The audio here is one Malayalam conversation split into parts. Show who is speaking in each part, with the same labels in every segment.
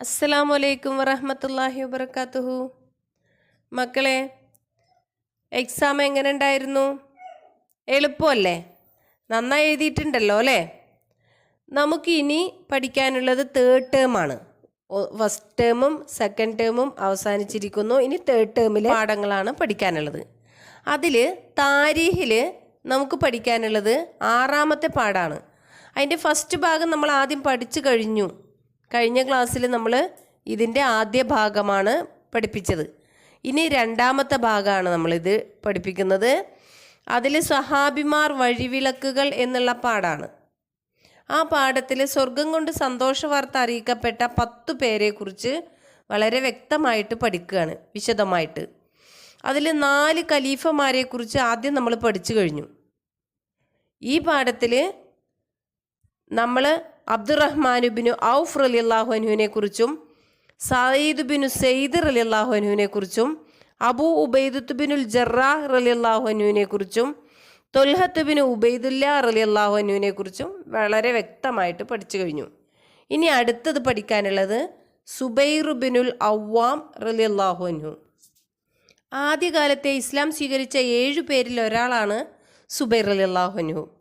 Speaker 1: അസ്സലാമു അലൈക്കും വറഹമത്തല്ലാഹി വബർക്കാത്തുഹു മക്കളെ എക്സാം എങ്ങനെ ഉണ്ടായിരുന്നു എളുപ്പമല്ലേ? നന്നായി എഴുതിയിട്ടുണ്ടല്ലോ അല്ലേ? നമുക്ക് ഇനി പഠിക്കാനുള്ളത് തേർഡ് ടേം ആണ്. ഫസ്റ്റ് ടേമും സെക്കൻഡ് ടേമും അവസാനിച്ചിരിക്കുന്നു. ഇനി തേർഡ് ടേമിലെ പാഠങ്ങളാണ് പഠിക്കാനുള്ളത്. അതിൽ താരീഹിൽ നമുക്ക് പഠിക്കാനുള്ളത് ആറാമത്തെ പാഠമാണ് അതിന്റെ ഫസ്റ്റ് ഭാഗം നമ്മൾ ആദ്യം പഠിച്ചു കഴിഞ്ഞു. കഴിഞ്ഞ ക്ലാസ്സിൽ നമ്മൾ ഇതിന്റെ ആദ്യ ഭാഗമാണ് പഠിപ്പിച്ചത്. ഇനി രണ്ടാമത്തെ ഭാഗമാണ് നമ്മളിത് പഠിപ്പിക്കുന്നത്. അതിൽ സഹാബിമാർ വഴിവിളക്കുകൾ എന്നുള്ള പാടാണ് ആ പാഠത്തിൽ സ്വർഗം കൊണ്ട് സന്തോഷ വാർത്ത അറിയിക്കപ്പെട്ട പത്തു പേരെക്കുറിച്ച് വളരെ വ്യക്തമായിട്ട് പഠിക്കുകയാണ് വിശദമായിട്ട്. അതിൽ നാല് ഖലീഫമാരെക്കുറിച്ച് ആദ്യം നമ്മൾ പഠിച്ചു കഴിഞ്ഞു. ഈ പാഠത്തിൽ നമ്മൾ അബ്ദുറഹ്മാനുബിനു ഔഫ് അലി അള്ളാഹു അനുവിനെ കുറിച്ചും സയ്യിദ് ബിനു സെയ്ദ് അള്ളാഹു അനുവിനെ കുറിച്ചും അബൂ ഉബൈദത്ത് ജറാഹ് റലി അള്ളാഹുനുവിനെ കുറിച്ചും തൊൽഹത്ത് ബിൻ ഉബൈദുല്ല റലി അള്ളാഹുനുവിനെ കുറിച്ചും വളരെ വ്യക്തമായിട്ട് പഠിച്ചു കഴിഞ്ഞു. ഇനി അടുത്തത് പഠിക്കാനുള്ളത് സുബൈറുബിനുൽ അവ്വാം റലി അള്ളാഹുനു ആദ്യകാലത്തെ ഇസ്ലാം സ്വീകരിച്ച ഏഴു പേരിൽ ഒരാളാണ് സുബൈർ അലി അള്ളാഹുനു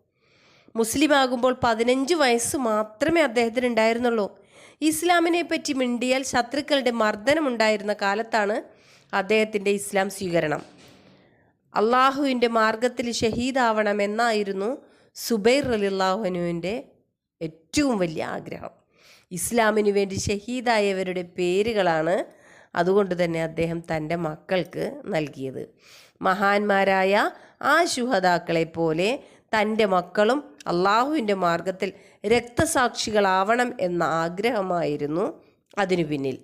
Speaker 1: മുസ്ലിം ആകുമ്പോൾ പതിനഞ്ച് വയസ്സ് മാത്രമേ അദ്ദേഹത്തിന് ഉണ്ടായിരുന്നുള്ളൂ ഇസ്ലാമിനെ പറ്റി മിണ്ടിയാൽ ശത്രുക്കളുടെ മർദ്ദനമുണ്ടായിരുന്ന കാലത്താണ് അദ്ദേഹത്തിന്റെ ഇസ്ലാം സ്വീകരണം. അള്ളാഹുവിന്റെ മാർഗത്തിൽ ഷഹീദാവണമെന്നായിരുന്നു സുബൈർ അലിള്ളാഹുനുവിന്റെ ഏറ്റവും വലിയ ആഗ്രഹം. ഇസ്ലാമിനു വേണ്ടി ഷഹീദായവരുടെ പേരുകളാണ് അതുകൊണ്ട് തന്നെ അദ്ദേഹം തന്റെ മക്കൾക്ക് നൽകിയത്. മഹാന്മാരായ ആ ശുഹതാക്കളെ പോലെ തന്റെ മക്കളും അള്ളാഹുവിന്റെ മാർഗത്തിൽ രക്തസാക്ഷികളാവണം എന്ന ആഗ്രഹമായിരുന്നു അതിനു പിന്നിൽ.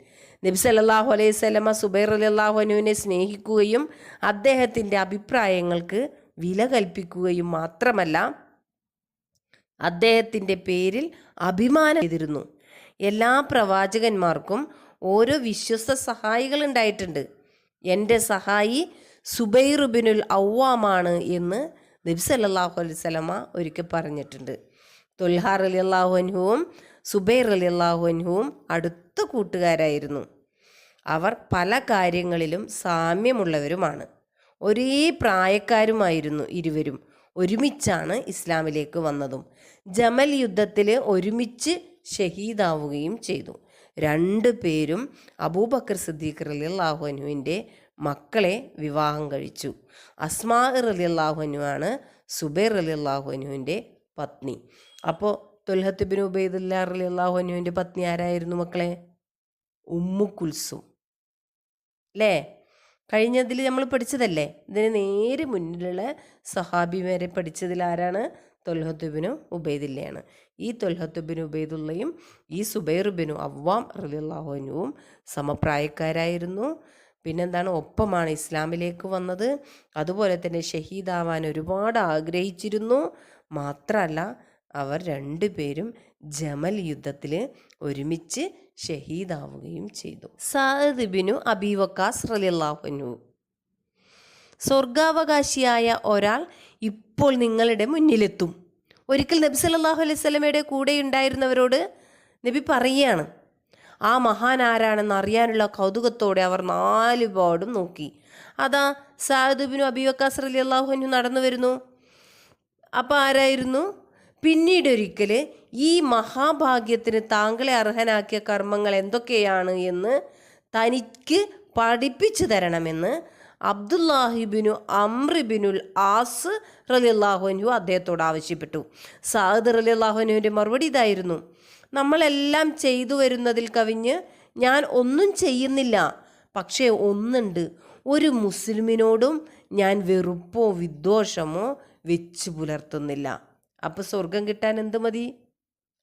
Speaker 1: നബി സല്ലല്ലാഹു അലൈഹി സ്വലമ സുബൈർ അലി അള്ളാഹുനുവിനെ സ്നേഹിക്കുകയും അദ്ദേഹത്തിന്റെ അഭിപ്രായങ്ങൾക്ക് വില കൽപ്പിക്കുകയും മാത്രമല്ല അദ്ദേഹത്തിന്റെ പേരിൽ അഭിമാനം ചെയ്തിരുന്നു. എല്ലാ പ്രവാചകന്മാർക്കും ഓരോ വിശ്വസ്ത സഹായികൾ ഉണ്ടായിട്ടുണ്ട്. എന്റെ സഹായി സുബൈറുബിനുൽ ഔവാമാണ് എന്ന് നബി സല്ലാഹു അലൈഹി സ്വലമ ഒരിക്കൽ പറഞ്ഞിട്ടുണ്ട്. തൊൽഹാർ അലി അള്ളാഹുൻഹുവും സുബൈർ അലി അള്ളാഹുൻഹുവും അടുത്ത കൂട്ടുകാരായിരുന്നു. അവർ പല കാര്യങ്ങളിലും സാമ്യമുള്ളവരുമാണ്. ഒരേ പ്രായക്കാരുമായിരുന്നു ഇരുവരും. ഒരുമിച്ചാണ് ഇസ്ലാമിലേക്ക് വന്നതും. ജമൽ യുദ്ധത്തിൽ ഒരുമിച്ച് ഷഹീദാവുകയും ചെയ്തു. രണ്ടു പേരും അബൂബക്കർ സിദ്ദീഖ് അലി അള്ളാഹുനുവിന്റെ മക്കളെ വിവാഹം കഴിച്ചു. അസ്മാ അലി അള്ളാഹുനുവാണ് സുബൈർ അലി അള്ളാഹുനുവിന്റെ പത്നി. അപ്പോൾ തൊൽഹത്ത് ബിൻ ഉബൈദുല്ലാ അലി അള്ളാഹുനുവിന്റെ പത്നി ആരായിരുന്നു മക്കളെ? ഉമ്മു കുൽസും. അല്ലേ കഴിഞ്ഞതിൽ നമ്മൾ പഠിച്ചതല്ലേ? ഇതിന് നേരെ മുന്നിലുള്ള സഹാബിമാരെ പഠിച്ചതിൽ ആരാണ്? തൊൽഹത്തുബിനു ഉബൈദില്ലയാണ്. ഈ തൊൽഹത്തുബിന് ഉബൈദുള്ളയും ഈ സുബൈറുബിനു അവ്വാം റലിള്ളാഹുനുവും സമപ്രായക്കാരായിരുന്നു. പിന്നെന്താണ് ഒപ്പമാണ് ഇസ്ലാമിലേക്ക് വന്നത്. അതുപോലെ തന്നെ ഷഹീദാവാൻ ഒരുപാട് ആഗ്രഹിച്ചിരുന്നു. മാത്രമല്ല അവർ രണ്ടുപേരും ജമൽ യുദ്ധത്തിൽ ഒരുമിച്ച് ഷഹീദാവുകയും ചെയ്തു. സാദ് ബിനു അബീവക്കാസ് റലിയല്ലാഹുനു സ്വർഗാവകാശിയായ ഒരാൾ ഇപ്പോൾ നിങ്ങളുടെ മുന്നിലെത്തും. ഒരിക്കൽ നബി സല്ലല്ലാഹു അലൈഹി സ്വലമയുടെ കൂടെ ഉണ്ടായിരുന്നവരോട് നബി പറയുകയാണ് ആ മഹാൻ ആരാണെന്ന് അറിയാനുള്ള കൗതുകത്തോടെ അവർ നാലുപാടും നോക്കി. അതാ സാഹദുബിനും അബിവക്കാസ് അലി അള്ളാഹുനു നടന്നു വരുന്നു. അപ്പോൾ ആരായിരുന്നു? പിന്നീട് ഒരിക്കൽ ഈ മഹാഭാഗ്യത്തിന് താങ്കളെ അർഹനാക്കിയ കർമ്മങ്ങൾ എന്തൊക്കെയാണ് എന്ന് തനിക്ക് പഠിപ്പിച്ചു തരണമെന്ന് അബ്ദുല്ലാഹിബിനു അമ്രിബിനുൽ ആസ് റലി അള്ളാഹുനു അദ്ദേഹത്തോട് ആവശ്യപ്പെട്ടു. സാദ് റലി അള്ളാഹുനുവിന്റെ മറുപടി ഇതായിരുന്നു. നമ്മളെല്ലാം ചെയ്തു വരുന്നതിൽ കവിഞ്ഞ് ഞാൻ ഒന്നും ചെയ്യുന്നില്ല. പക്ഷേ ഒന്നുണ്ട്. ഒരു മുസ്ലിമിനോടും ഞാൻ വെറുപ്പോ വിദ്വേഷമോ വെച്ച് പുലർത്തുന്നില്ല. അപ്പോൾ സ്വർഗം കിട്ടാൻ എന്ത് മതി?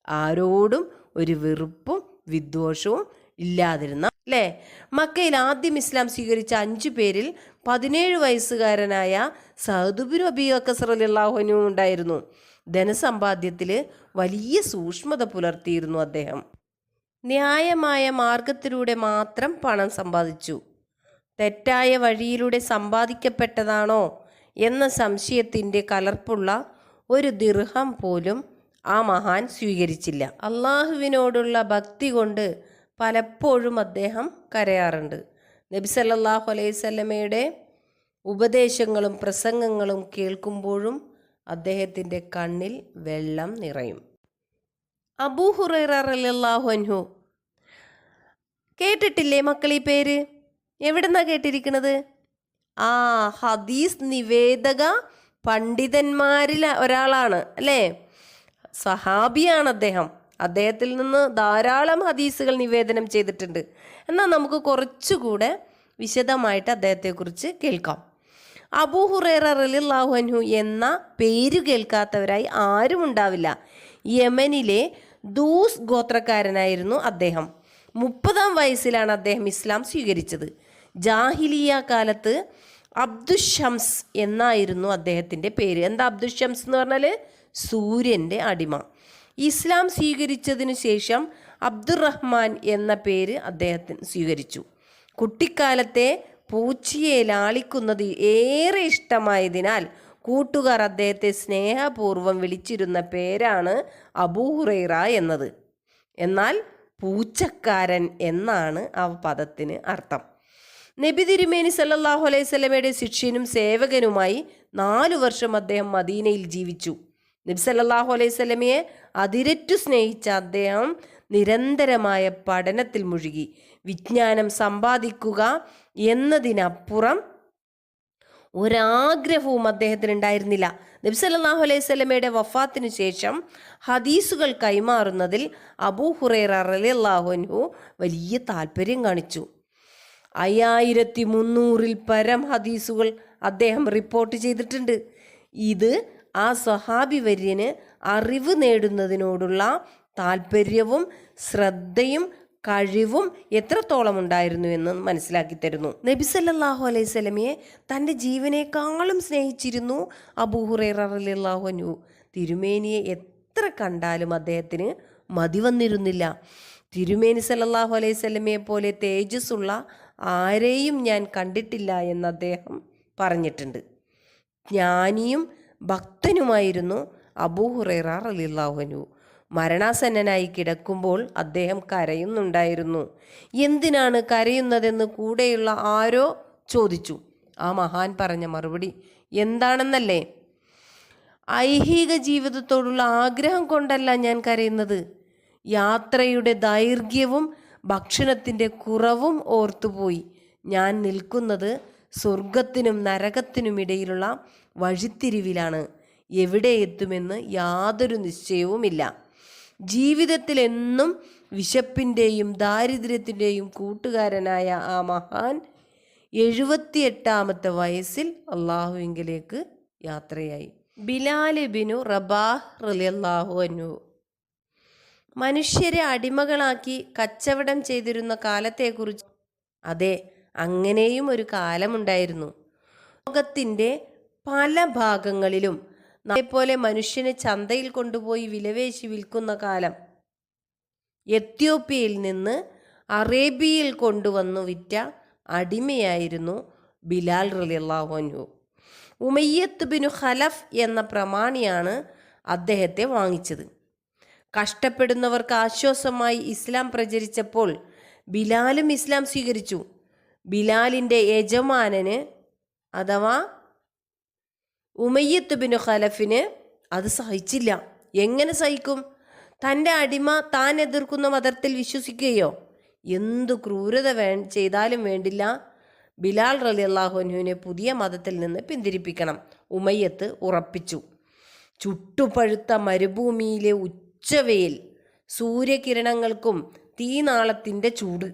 Speaker 1: ആരോടും ഒരു വെറുപ്പും വിദ്വേഷവും ഇല്ലാതിരുന്ന അല്ലേ? മക്കയിൽ ആദ്യം ഇസ്ലാം സ്വീകരിച്ച അഞ്ചു പേരിൽ പതിനേഴ് വയസ്സുകാരനായ സഹദുബിൻ അബി അക്കസറലാഹുനും ഉണ്ടായിരുന്നു. ധനസമ്പാദ്യത്തിൽ വലിയ സൂക്ഷ്മത പുലർത്തിയിരുന്നു അദ്ദേഹം. ന്യായമായ മാർഗത്തിലൂടെ മാത്രം പണം സമ്പാദിച്ചു. തെറ്റായ വഴിയിലൂടെ സമ്പാദിക്കപ്പെട്ടതാണോ എന്ന സംശയത്തിന്റെ കലർപ്പുള്ള ഒരു ദിർഹം പോലും ആ മഹാൻ സ്വീകരിച്ചില്ല. അള്ളാഹുവിനോടുള്ള ഭക്തി കൊണ്ട് പലപ്പോഴും അദ്ദേഹം കരയാറുണ്ട്. നബി സല്ലല്ലാഹു അലൈഹി സ്വലമയുടെ ഉപദേശങ്ങളും പ്രസംഗങ്ങളും കേൾക്കുമ്പോഴും അദ്ദേഹത്തിന്റെ കണ്ണിൽ വെള്ളം നിറയും. അബൂ ഹുറൈറ അൻഹു. കേട്ടിട്ടില്ലേ മക്കൾ ഈ പേര്? എവിടെന്നാ കേട്ടിരിക്കുന്നത് ആ ഹദീസ് നിവേദക പണ്ഡിതന്മാരിൽ ഒരാളാണ് അല്ലേ? സഹാബിയാണ് അദ്ദേഹം. അദ്ദേഹത്തിൽ നിന്ന് ധാരാളം ഹദീസുകൾ നിവേദനം ചെയ്തിട്ടുണ്ട്. എന്നാൽ നമുക്ക് കുറച്ചുകൂടെ വിശദമായിട്ട് അദ്ദേഹത്തെക്കുറിച്ച് കേൾക്കാം. അബൂ ഹുറേറ റളിയല്ലാഹു അൻഹു എന്ന പേര് കേൾക്കാത്തവരായി ആരും ഉണ്ടാവില്ല. യമനിലെ ദൂസ് ഗോത്രക്കാരനായിരുന്നു അദ്ദേഹം. മുപ്പതാം വയസ്സിലാണ് അദ്ദേഹം ഇസ്ലാം സ്വീകരിച്ചത്. ജാഹിലിയ കാലത്ത് അബ്ദുഷംസ് എന്നായിരുന്നു അദ്ദേഹത്തിന്റെ പേര്. എന്താ അബ്ദുഷംസ് എന്ന് പറഞ്ഞാൽ സൂര്യന്റെ അടിമ. ഇസ്ലാം സ്വീകരിച്ചതിനു ശേഷം അബ്ദുറഹ്മാൻ എന്ന പേര് അദ്ദേഹത്തിന് സ്വീകരിച്ചു. കുട്ടിക്കാലത്തെ പൂച്ചയെ ലാളിക്കുന്നത് ഏറെ ഇഷ്ടമായതിനാൽ കൂട്ടുകാർ അദ്ദേഹത്തെ സ്നേഹപൂർവം വിളിച്ചിരുന്ന പേരാണ് അബൂഹുറൈറ എന്നത്. എന്നാൽ പൂച്ചക്കാരൻ എന്നാണ് ആ പദത്തിന് അർത്ഥം. നബി തിരുമേനി സല്ലാഹു അലൈഹി സ്വലമയുടെ ശിഷ്യനും സേവകനുമായി നാലു വർഷം അദ്ദേഹം മദീനയിൽ ജീവിച്ചു. നബി സല്ലല്ലാഹു അലൈഹി സ്വലമയെ അതിരറ്റു സ്നേഹിച്ച അദ്ദേഹം നിരന്തരമായ പഠനത്തിൽ മുഴുകി. വിജ്ഞാനം സമ്പാദിക്കുക എന്നതിനപ്പുറം ഒരാഗ്രഹവും അദ്ദേഹത്തിന് ഉണ്ടായിരുന്നില്ല. നബി അലൈഹി സ്വലമയുടെ വഫാത്തിന് ശേഷം ഹദീസുകൾ കൈമാറുന്നതിൽ അബൂ ഹുറൈറ അൻഹു വലിയ താല്പര്യം കാണിച്ചു. അയ്യായിരത്തി മുന്നൂറിൽ പരം ഹദീസുകൾ അദ്ദേഹം റിപ്പോർട്ട് ചെയ്തിട്ടുണ്ട്. ഇത് ആ സ്വഹാബി വര്യന് അറിവ് നേടുന്നതിനോടുള്ള താല്പര്യവും ശ്രദ്ധയും കഴിവും എത്രത്തോളം ഉണ്ടായിരുന്നു എന്ന് മനസ്സിലാക്കി തരുന്നു. നബി സല്ലല്ലാഹു അലൈഹി സ്വലമിയെ തന്റെ ജീവനേക്കാളും സ്നേഹിച്ചിരുന്നു അബൂഹുറൈറ റളിയല്ലാഹു അൻഹു. തിരുമേനിയെ എത്ര കണ്ടാലും അദ്ദേഹത്തിന് മതി വന്നിരുന്നില്ല. തിരുമേനി സല്ലാഹു അലൈഹി സ്വലമിയെ പോലെ തേജസ്സുള്ള ആരെയും ഞാൻ കണ്ടിട്ടില്ല എന്ന് അദ്ദേഹം പറഞ്ഞിട്ടുണ്ട്. ജ്ഞാനിയും ഭക്തനുമായിരുന്നു റളിയല്ലാഹു അൻഹു. മരണാസന്നനായി കിടക്കുമ്പോൾ അദ്ദേഹം കരയുന്നുണ്ടായിരുന്നു. എന്തിനാണ് കരയുന്നതെന്ന് കൂടെയുള്ള ആരോ ചോദിച്ചു. ആ മഹാൻ പറഞ്ഞ മറുപടി എന്താണെന്നല്ലേ? ഐഹിക ജീവിതത്തോടുള്ള ആഗ്രഹം കൊണ്ടല്ല ഞാൻ കരയുന്നത്. യാത്രയുടെ ദൈർഘ്യവും ഭക്ഷണത്തിന്റെ കുറവും ഓർത്തുപോയി. ഞാൻ നിൽക്കുന്നത് സ്വർഗത്തിനും നരകത്തിനുമിടയിലുള്ള വഴിത്തിരിവിലാണ്. എവിടെ എത്തുമെന്ന് യാതൊരു നിശ്ചയവുമില്ല. ജീവിതത്തിലെന്നും വിശപ്പിന്റെയും ദാരിദ്ര്യത്തിന്റെയും കൂട്ടുകാരനായ ആ മഹാൻ എഴുപത്തിയെട്ടാമത്തെ വയസ്സിൽ അള്ളാഹുവിങ്കിലേക്ക് യാത്രയായി. ബിലാലിബിനു റബാഹ് റലിയല്ലാഹു അനു മനുഷ്യരെ അടിമകളാക്കി കച്ചവടം ചെയ്തിരുന്ന കാലത്തെക്കുറിച്ച്. അതെ അങ്ങനെയും ഒരു കാലമുണ്ടായിരുന്നു. ലോകത്തിന്റെ പല ഭാഗങ്ങളിലും പോലെ മനുഷ്യനെ ചന്തയിൽ കൊണ്ടുപോയി വിലവേശി വിൽക്കുന്ന കാലം. എത്യോപ്യയിൽ നിന്ന് അറേബ്യയിൽ കൊണ്ടുവന്നു വിറ്റ അടിമയായിരുന്നു ബിലാൽ റലിയല്ലാഹു അൻഹു. ഉമയ്യത്ത് ബിനു ഖലഫ് എന്ന പ്രമാണിയാണ് അദ്ദേഹത്തെ വാങ്ങിച്ചത്. കഷ്ടപ്പെടുന്നവർക്ക് ആശ്വാസമായി ഇസ്ലാം പ്രചരിച്ചപ്പോൾ ബിലാലും ഇസ്ലാം സ്വീകരിച്ചു. ബിലാലിന്റെ യജമാനന് അഥവാ ഉമയ്യത്ത് ബിനു ഖലഫിന് അത് സഹിച്ചില്ല. എങ്ങനെ സഹിക്കും? തന്റെ അടിമ താൻ എതിർക്കുന്ന മതത്തിൽ വിശ്വസിക്കുകയോ? എന്തു ക്രൂരത വേ ചെയ്താലും വേണ്ടില്ല. ബിലാൽ റലി അള്ളാഹുനുവിനെ പുതിയ മതത്തിൽ നിന്ന് പിന്തിരിപ്പിക്കണം. ഉമയ്യത്ത് ഉറപ്പിച്ചു. ചുട്ടുപഴുത്ത മരുഭൂമിയിലെ ഉച്ചവെയിൽ സൂര്യകിരണങ്ങൾക്കും തീനാളത്തിന്റെ ചൂട്.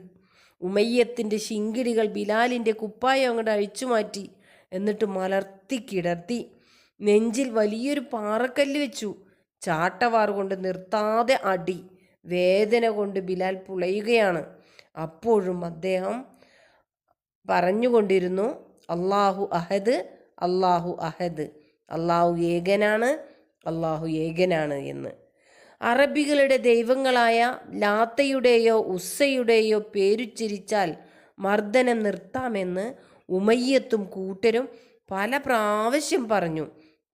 Speaker 1: ഉമയ്യത്തിന്റെ ശിങ്കിടികൾ ബിലാലിന്റെ കുപ്പായം അങ്ങോട്ട് അഴിച്ചുമാറ്റി. എന്നിട്ട് മലർത്തി കിടത്തി നെഞ്ചിൽ വലിയൊരു പാറക്കല്ല് വെച്ചു. ചാട്ടവാർ കൊണ്ട് നിർത്താതെ അടി വേദന കൊണ്ട് ബിലാൽ പുളയുകയാണ്. അപ്പോഴും അദ്ദേഹം പറഞ്ഞുകൊണ്ടിരുന്നു അള്ളാഹു അഹദ് അള്ളാഹു അഹദ് അള്ളാഹു ഏകനാണ് അള്ളാഹു ഏകനാണ് എന്ന്. അറബികളുടെ ദൈവങ്ങളായ ലാത്തയുടെയോ ഉസ്സയുടെയോ പേരുച്ചിരിച്ചാൽ മർദ്ദനം നിർത്താമെന്ന് ഉമയ്യത്തും കൂട്ടരും പല പ്രാവശ്യം പറഞ്ഞു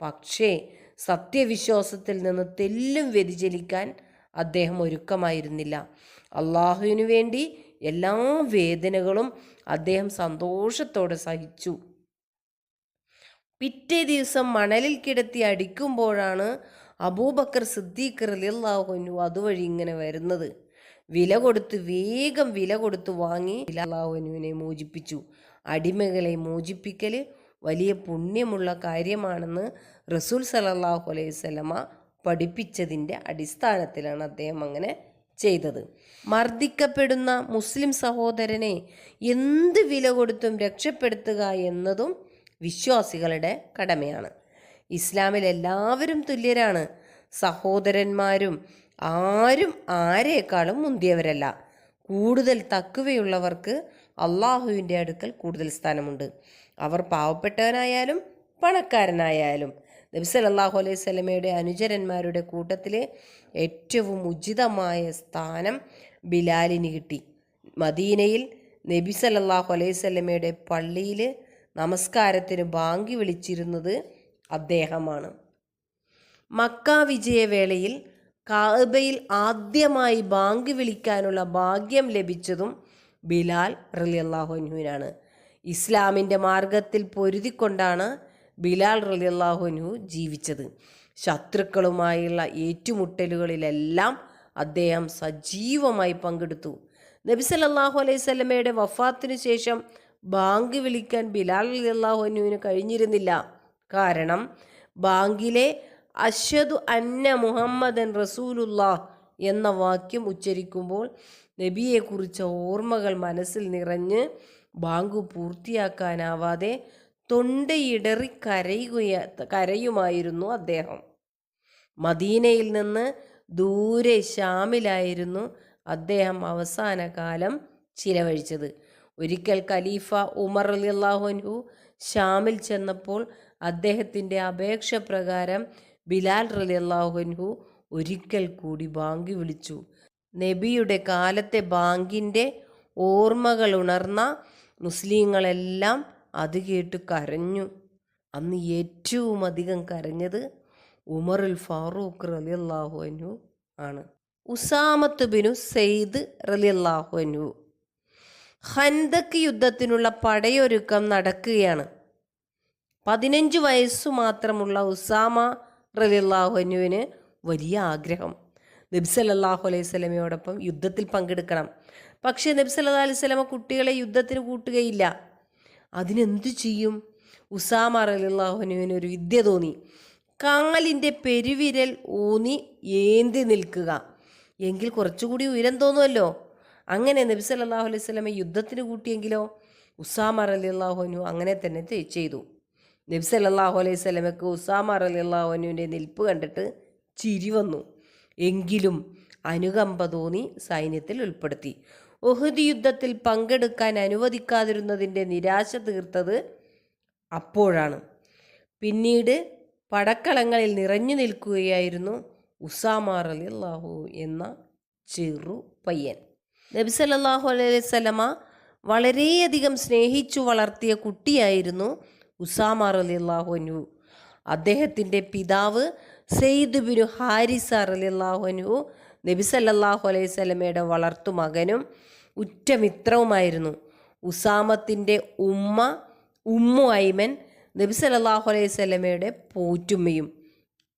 Speaker 1: പക്ഷേ സത്യവിശ്വാസത്തിൽ നിന്ന് തെല്ലും വ്യതിചലിക്കാൻ അദ്ദേഹം ഒരുക്കമായിരുന്നില്ല. അള്ളാഹുവിനു വേണ്ടി എല്ലാ വേദനകളും അദ്ദേഹം സന്തോഷത്തോടെ സഹിച്ചു. പിറ്റേ ദിവസം മണലിൽ കിടത്തി അടിക്കുമ്പോഴാണ് അബൂബക്കർ സിദ്ദീഖ് റലിയല്ലാഹുനു അതുവഴി ഇങ്ങനെ വരുന്നത്. വില കൊടുത്ത് വേഗം വില കൊടുത്ത് വാങ്ങി അള്ളാഹുനുവിനെ മോചിപ്പിച്ചു. അടിമകളെ മോചിപ്പിക്കൽ വലിയ പുണ്യമുള്ള കാര്യമാണെന്ന് റസൂൽ സലല്ലാഹു അലൈഹി സ്വലമ പഠിപ്പിച്ചതിന്റെ അടിസ്ഥാനത്തിലാണ് അദ്ദേഹം അങ്ങനെ ചെയ്തത്. മർദ്ദിക്കപ്പെടുന്ന മുസ്ലിം സഹോദരനെ എന്ത് വില കൊടുത്തും രക്ഷപ്പെടുത്തുക എന്നതും വിശ്വാസികളുടെ കടമയാണ്. ഇസ്ലാമിൽ എല്ലാവരും തുല്യരാണ്. സഹോദരന്മാരും ആരും ആരേക്കാളും മുന്തിയവരല്ല. കൂടുതൽ തക്കുവയുള്ളവർക്ക് അള്ളാഹുവിന്റെ അടുക്കൽ കൂടുതൽ സ്ഥാനമുണ്ട്. അവർ പാവപ്പെട്ടവനായാലും പണക്കാരനായാലും. നബി സല്ലല്ലാഹു അലൈഹി സ്വലമയുടെ അനുചരന്മാരുടെ കൂട്ടത്തിലെ ഏറ്റവും ഉചിതമായ സ്ഥാനം ബിലാലിന് കിട്ടി. മദീനയിൽ നബി സല്ലല്ലാഹു അലൈഹി സ്വലമയുടെ പള്ളിയിൽ നമസ്കാരത്തിന് ബാങ്കി വിളിച്ചിരുന്നത് അദ്ദേഹമാണ്. മക്ക വിജയവേളയിൽ കാബയിൽ ആദ്യമായി ബാങ്ക് വിളിക്കാനുള്ള ഭാഗ്യം ലഭിച്ചതും ബിലാൽ റലി അള്ളാഹുനുവിനാണ് ഇസ്ലാമിന്റെ മാർഗത്തിൽ പൊരുതിക്കൊണ്ടാണ് ബിലാൽ റലി അള്ളാഹുനു ജീവിച്ചത്. ശത്രുക്കളുമായുള്ള ഏറ്റുമുട്ടലുകളിലെല്ലാം അദ്ദേഹം സജീവമായി പങ്കെടുത്തു. നബി സല്ലല്ലാഹു അലൈഹി സ്വലമയുടെ വഫാത്തിന് ശേഷം ബാങ്ക് വിളിക്കാൻ ബിലാൽ റലിയല്ലാഹുനുവിന് കഴിഞ്ഞിരുന്നില്ല. കാരണം ബാങ്കിലെ അഷദു അന്ന മുഹമ്മദൻ റസൂലുല്ലാഹ് എന്ന വാക്യം ഉച്ചരിക്കുമ്പോൾ നബിയെക്കുറിച്ച ഓർമ്മകൾ മനസ്സിൽ നിറഞ്ഞ് ബാങ്ക് പൂർത്തിയാക്കാനാവാതെ തൊണ്ടയിടറി കരയുക കരയുമായിരുന്നു അദ്ദേഹം. മദീനയിൽ നിന്ന് ദൂരെ ഷാമിലായിരുന്നു അദ്ദേഹം അവസാന കാലം ചിലവഴിച്ചത്. ഒരിക്കൽ ഖലീഫ ഉമർ അലി അള്ളാഹുൻഹു ഷാമിൽ ചെന്നപ്പോൾ അദ്ദേഹത്തിന്റെ അപേക്ഷ പ്രകാരം ബിലാൽ റലിയല്ലാഹുൻഹു ഒരിക്കൽ കൂടി ബാങ്ക് വിളിച്ചു. നബിയുടെ കാലത്തെ ബാങ്കിന്റെ ഓർമ്മകൾ ഉണർന്ന മുസ്ലിങ്ങളെല്ലാം അത് കേട്ട് കരഞ്ഞു. അന്ന് ഏറ്റവും അധികം കരഞ്ഞത് ഉമറുൽ ഫാറൂഖ് റലി അൻഹു ആണ്. ഉസാമത്ത് ബിനു സെയ്ദ് റലി അൻഹു. ഹന്തക്ക് യുദ്ധത്തിനുള്ള പടയൊരുക്കം നടക്കുകയാണ്. പതിനഞ്ച് വയസ്സു മാത്രമുള്ള ഉസാമ റലി റലിയല്ലാഹുനുവിന് വലിയ ആഗ്രഹം. നബ്സലല്ലാഹു അലൈഹി സ്വലമയോടൊപ്പം യുദ്ധത്തിൽ പങ്കെടുക്കണം. പക്ഷേ നബ്സല്ലാ അലൈഹി സ്വലമ കുട്ടികളെ യുദ്ധത്തിന് കൂട്ടുകയില്ല. അതിനെന്തു ചെയ്യും? ഉസാമ റലിയല്ലാഹുനുവിന് ഒരു വിദ്യ തോന്നി. കാലിന്റെ പെരുവിരൽ ഊന്നി ഏന്തി നിൽക്കുക. എങ്കിൽ കുറച്ചുകൂടി ഉയരം തോന്നുമല്ലോ അങ്ങനെ നബി സല്ലല്ലാഹു അലൈഹി സ്വലമെ യുദ്ധത്തിന് കൂട്ടിയെങ്കിലോ ഉസാമ അള്ളാഹുനു അങ്ങനെ തന്നെ ചെയ്തു. നബി സല്ലല്ലാഹു അലൈഹി സ്വലമക്ക് ഉസാമ അള്ളാഹുനുവിന്റെ നിൽപ്പ് കണ്ടിട്ട് ചിരി വന്നു. എങ്കിലും അനുകമ്പ തോന്നി സൈന്യത്തിൽ ഉൾപ്പെടുത്തി. ഒഹദ് യുദ്ധത്തിൽ പങ്കെടുക്കാൻ അനുവദിക്കാതിരുന്നതിന്റെ നിരാശ തീർത്തത് അപ്പോഴാണ്. പിന്നീട് പടക്കളങ്ങളിൽ നിറഞ്ഞു നിൽക്കുകയായിരുന്നു ഉസാമ അള്ളാഹു എന്ന ചെറു പയ്യൻ. നബി സല്ലല്ലാഹു അലൈഹി വസല്ലമ വളരെയധികം സ്നേഹിച്ചു വളർത്തിയ കുട്ടിയായിരുന്നു ഉസാമ അള്ളാഹു അനു അദ്ദേഹത്തിന്റെ പിതാവ് സെയ്ദ് ബിനു ഹാരിസ അൻഹു നബി സല്ലല്ലാഹു അലൈഹി സ്വലമയുടെ വളർത്തു മകനും ഉറ്റ ഉറ്റമിത്രവുമായിരുന്നു. ഉസാമത്തിന്റെ ഉമ്മ ഉമ്മു ഐമൻ നബി സല്ലല്ലാഹു അലൈഹി സ്വലമയുടെ പോറ്റുമ്മയും.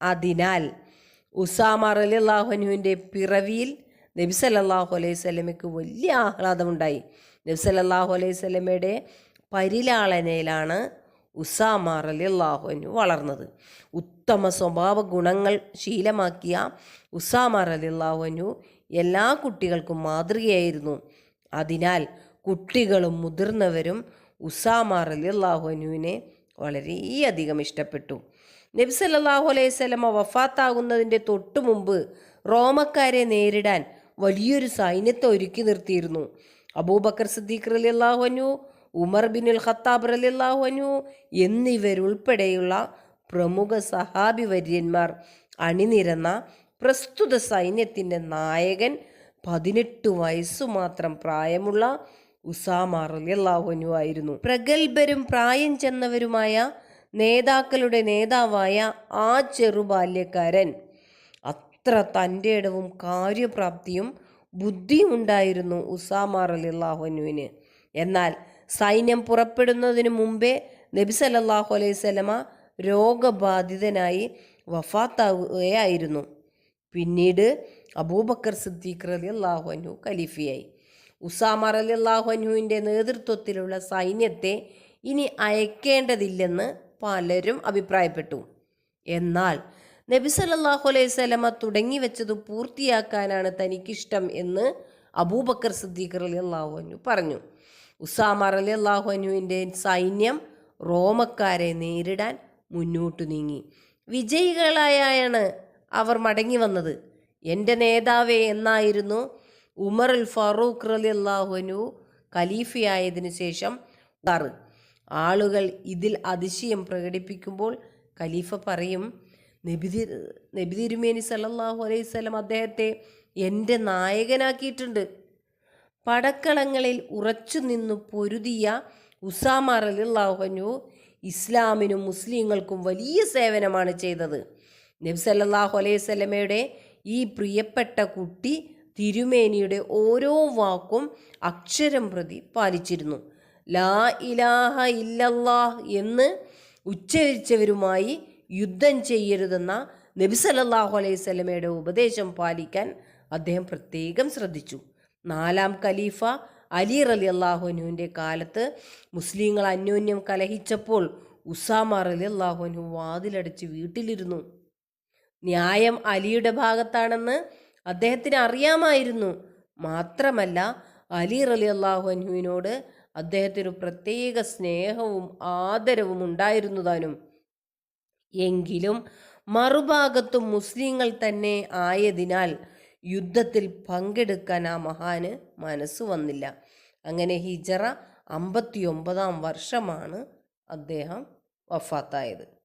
Speaker 1: അതിനാൽ ഉസാമ റലിയല്ലാഹുനുവിന്റെ പിറവിയിൽ നബി സല്ലല്ലാഹു അലൈഹി സ്വലമയ്ക്ക് വലിയ ആഹ്ലാദമുണ്ടായി. നബി സല്ലല്ലാഹു അലൈഹി സ്വലമയുടെ പരിലാളനയിലാണ് ഉസാമ റലിയല്ലാഹുനു വളർന്നത്. ഉത്തമ സ്വഭാവ ഗുണങ്ങൾ ശീലമാക്കിയ ഉസാമ റലിയല്ലാഹുനു എല്ലാ കുട്ടികൾക്കും മാതൃകയായിരുന്നു. അതിനാൽ കുട്ടികളും മുതിർന്നവരും ഉസാമ റലിയല്ലാഹുനുവിനെ വളരെയധികം ഇഷ്ടപ്പെട്ടു. നബി സല്ലല്ലാഹു അലൈഹി സ്വലമ വഫാത്താകുന്നതിന്റെ തൊട്ടു മുമ്പ് റോമക്കാരെ നേരിടാൻ വലിയൊരു സൈന്യത്തെ ഒരുക്കി നിർത്തിയിരുന്നു. അബൂബക്കർ സിദ്ദീഖ് അലി അൻഹു ഉമർ ബിനുൽ ഖത്താബ് അൻഹു എന്നിവരുൾപ്പെടെയുള്ള പ്രമുഖ സഹാബി വര്യന്മാർ അണിനിരന്ന പ്രസ്തുത സൈന്യത്തിന്റെ നായകൻ പതിനെട്ട് വയസ്സു മാത്രം പ്രായമുള്ള ഉസാമ അൻഹു ആയിരുന്നു. പ്രഗത്ഭരും പ്രായം ചെന്നവരുമായ നേതാക്കളുടെ നേതാവായ ആ ചെറുബാല്യക്കാരൻ അത്ര തന്റെ ഇടവും കാര്യപ്രാപ്തിയും ബുദ്ധിയുണ്ടായിരുന്നു ഉസാമാർ അലിള്ളാഹുനുവിന് എന്നാൽ സൈന്യം പുറപ്പെടുന്നതിന് മുമ്പേ നബി സല്ലല്ലാഹു അലൈഹി സ്വലമ രോഗബാധിതനായി വഫാത്താവുകയായിരുന്നു. പിന്നീട് അബൂബക്കർ സിദ്ദീഖ് അലി അള്ളാഹു അൻഹു ഖലീഫിയായി. ഉസാമർ അലി അള്ളാഹു അനുവിന്റെ നേതൃത്വത്തിലുള്ള സൈന്യത്തെ ഇനി അയക്കേണ്ടതില്ലെന്ന് പലരും അഭിപ്രായപ്പെട്ടു. എന്നാൽ നബി സല്ലല്ലാഹു അലൈഹി സ്വലമ തുടങ്ങി വെച്ചത് പൂർത്തിയാക്കാനാണ് തനിക്കിഷ്ടം എന്ന് അബൂബക്കർ സിദ്ദീഖ് അലി അള്ളാഹു പറഞ്ഞു. ഉസാമ അലി അള്ളാഹു അൻഹുവിന്റെ സൈന്യം റോമക്കാരെ നേരിടാൻ മുന്നോട്ടു നീങ്ങി. വിജയികളായാണ് അവർ മടങ്ങി വന്നത്. എന്റെ നേതാവേ എന്നായിരുന്നു ഉമർ അൽ ഫാറൂഖ് അലി അള്ളാഹുനു ഖലീഫയായതിനു ശേഷം ഉദാറ് ആളുകൾ ഇതിൽ അതിശയം പ്രകടിപ്പിക്കുമ്പോൾ ഖലീഫ പറയും നബിതി നബി തിരുമേനി സല്ലല്ലാഹു അലൈഹി സ്വലം അദ്ദേഹത്തെ എന്റെ നായകനാക്കിയിട്ടുണ്ട്. പടക്കളങ്ങളിൽ ഉറച്ചുനിന്നു പൊരുതിയ ഉസാമ റലിള്ളാഹുനു ഇസ്ലാമിനും മുസ്ലിങ്ങൾക്കും വലിയ സേവനമാണ് ചെയ്തത്. നബ്സല്ലാഹു അലൈഹി സ്വലമയുടെ ഈ പ്രിയപ്പെട്ട കുട്ടി തിരുമേനിയുടെ ഓരോ വാക്കും അക്ഷരം പ്രതി പാലിച്ചിരുന്നു. ലാ ഇലാഹ ഇല്ലല്ലാഹ് എന്ന് ഉച്ചരിച്ചവരുമായി യുദ്ധം ചെയ്യരുതെന്ന നബി സല്ലല്ലാഹു അലൈഹി സ്വലമയുടെ ഉപദേശം പാലിക്കാൻ അദ്ദേഹം പ്രത്യേകം ശ്രദ്ധിച്ചു. നാലാം ഖലീഫ അലി റലി അള്ളാഹുനുവിന്റെ കാലത്ത് മുസ്ലിങ്ങൾ അന്യോന്യം കലഹിച്ചപ്പോൾ ഉസാമ റലി അള്ളാഹുനു വാതിലടച്ച് വീട്ടിലിരുന്നു. ന്യായം അലിയുടെ ഭാഗത്താണെന്ന് അദ്ദേഹത്തിന് അറിയാമായിരുന്നു. മാത്രമല്ല അലി റലി അള്ളാഹുനുവിനോട് അദ്ദേഹത്തിന് പ്രത്യേക സ്നേഹവും ആദരവും ഉണ്ടായിരുന്നതാനും. എങ്കിലും മറുഭാഗത്തും മുസ്ലിങ്ങൾ തന്നെ ആയതിനാൽ യുദ്ധത്തിൽ പങ്കെടുക്കാൻ ആ മഹാന് മനസ്സ് വന്നില്ല. അങ്ങനെ ഹിജറ അമ്പത്തിയൊമ്പതാം വർഷമാണ് അദ്ദേഹം വഫാത്തായത്.